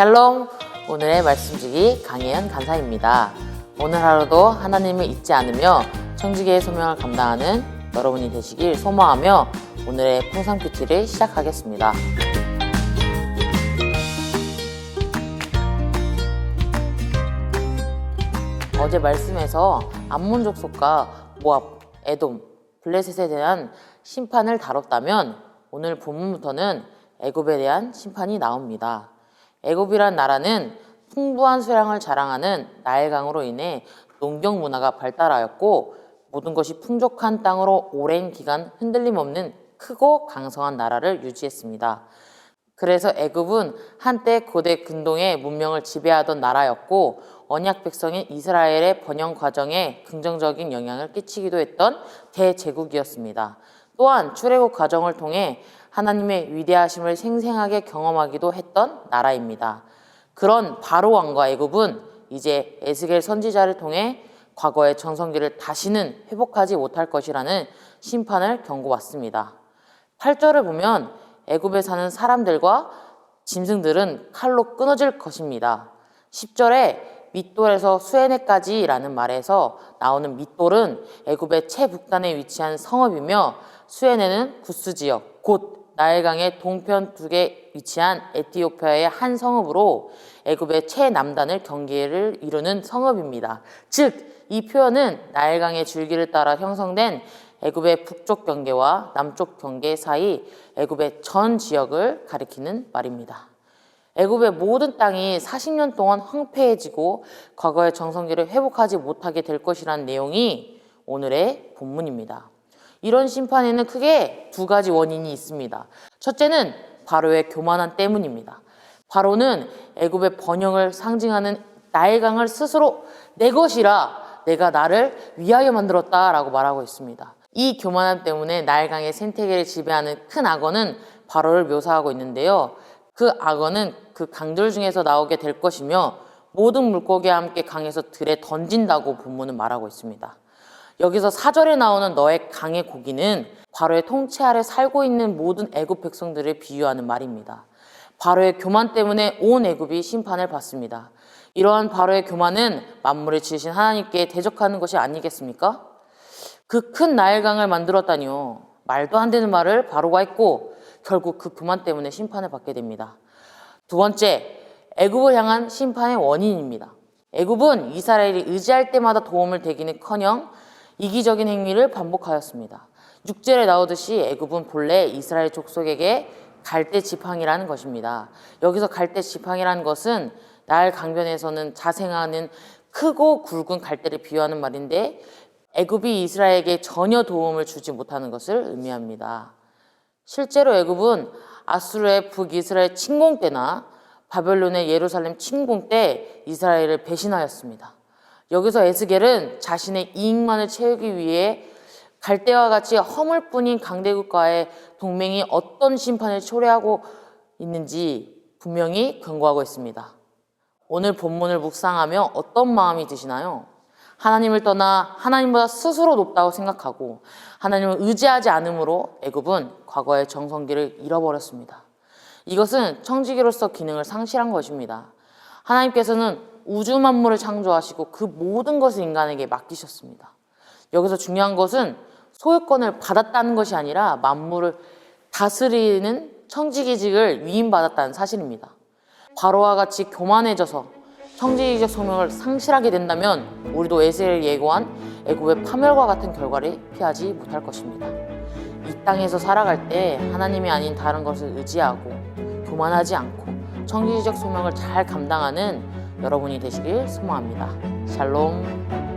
샬롬! 오늘의 말씀주기 강혜연 간사입니다. 오늘 하루도 하나님을 잊지 않으며 청지기의 소명을 감당하는 여러분이 되시길 소망하며 오늘의 풍상 큐티를 시작하겠습니다. 어제 말씀에서 암몬 족 속과 모압, 에돔, 블레셋에 대한 심판을 다뤘다면 오늘 본문부터는 애굽에 대한 심판이 나옵니다. 애굽이란 나라는 풍부한 수량을 자랑하는 나일강으로 인해 농경 문화가 발달하였고 모든 것이 풍족한 땅으로 오랜 기간 흔들림 없는 크고 강성한 나라를 유지했습니다. 그래서 애굽은 한때 고대 근동의 문명을 지배하던 나라였고 언약 백성인 이스라엘의 번영 과정에 긍정적인 영향을 끼치기도 했던 대제국이었습니다. 또한 출애굽 과정을 통해 하나님의 위대하심을 생생하게 경험하기도 했던 나라입니다. 그런 바로 왕과 애굽은 이제 에스겔 선지자를 통해 과거의 전성기를 다시는 회복하지 못할 것이라는 심판을 경고받습니다. 8절을 보면 애굽에 사는 사람들과 짐승들은 칼로 끊어질 것입니다. 10절에 밑돌에서 수에네까지라는 말에서 나오는 밑돌은 애굽의 최북단에 위치한 성읍이며 수에네는 구스 지역 곧 나일강의 동편 두개 위치한 에티오피아의 한 성읍으로 애굽의 최남단을 경계를 이루는 성읍입니다. 즉 이 표현은 나일강의 줄기를 따라 형성된 애굽의 북쪽 경계와 남쪽 경계 사이 애굽의 전 지역을 가리키는 말입니다. 애굽의 모든 땅이 40년 동안 황폐해지고 과거의 정성기를 회복하지 못하게 될 것이라는 내용이 오늘의 본문입니다. 이런 심판에는 크게 두 가지 원인이 있습니다. 첫째는 바로의 교만한 때문입니다. 바로는 애굽의 번영을 상징하는 나일강을 스스로 내 것이라 내가 나를 위하여 만들었다라고 말하고 있습니다. 이 교만함 때문에 나일강의 생태계를 지배하는 큰 악어는 바로를 묘사하고 있는데요. 그 악어는 그 강들 중에서 나오게 될 것이며 모든 물고기와 함께 강에서 들에 던진다고 본문은 말하고 있습니다. 여기서 사절에 나오는 너의 강의 고기는 바로의 통치 아래 살고 있는 모든 애굽 백성들을 비유하는 말입니다. 바로의 교만 때문에 온 애굽이 심판을 받습니다. 이러한 바로의 교만은 만물을 지으신 하나님께 대적하는 것이 아니겠습니까? 그 큰 나일강을 만들었다니요. 말도 안 되는 말을 바로가 했고 결국 그 교만 때문에 심판을 받게 됩니다. 두 번째, 애굽을 향한 심판의 원인입니다. 애굽은 이스라엘이 의지할 때마다 도움을 되기는커녕 이기적인 행위를 반복하였습니다. 6절에 나오듯이 애굽은 본래 이스라엘 족속에게 갈대 지팡이라는 것입니다. 여기서 갈대 지팡이라는 것은 날 강변에서는 자생하는 크고 굵은 갈대를 비유하는 말인데 애굽이 이스라엘에게 전혀 도움을 주지 못하는 것을 의미합니다. 실제로 애굽은 아수르의 북이스라엘 침공 때나 바벨론의 예루살렘 침공 때 이스라엘을 배신하였습니다. 여기서 에스겔은 자신의 이익만을 채우기 위해 갈대와 같이 허물 뿐인 강대국과의 동맹이 어떤 심판을 초래하고 있는지 분명히 경고하고 있습니다. 오늘 본문을 묵상하며 어떤 마음이 드시나요? 하나님을 떠나 하나님보다 스스로 높다고 생각하고 하나님을 의지하지 않으므로 애굽은 과거의 정성기를 잃어버렸습니다. 이것은 청지기로서 기능을 상실한 것입니다. 하나님께서는 우주 만물을 창조하시고 그 모든 것을 인간에게 맡기셨습니다. 여기서 중요한 것은 소유권을 받았다는 것이 아니라 만물을 다스리는 청지기직을 위임받았다는 사실입니다. 바로와 같이 교만해져서 청지기적 소명을 상실하게 된다면 우리도 에스겔 예고한 애굽의 파멸과 같은 결과를 피하지 못할 것입니다. 이 땅에서 살아갈 때 하나님이 아닌 다른 것을 의지하고 교만하지 않고 청지기적 소명을 잘 감당하는 여러분이 되시길 소망합니다. 샬롬.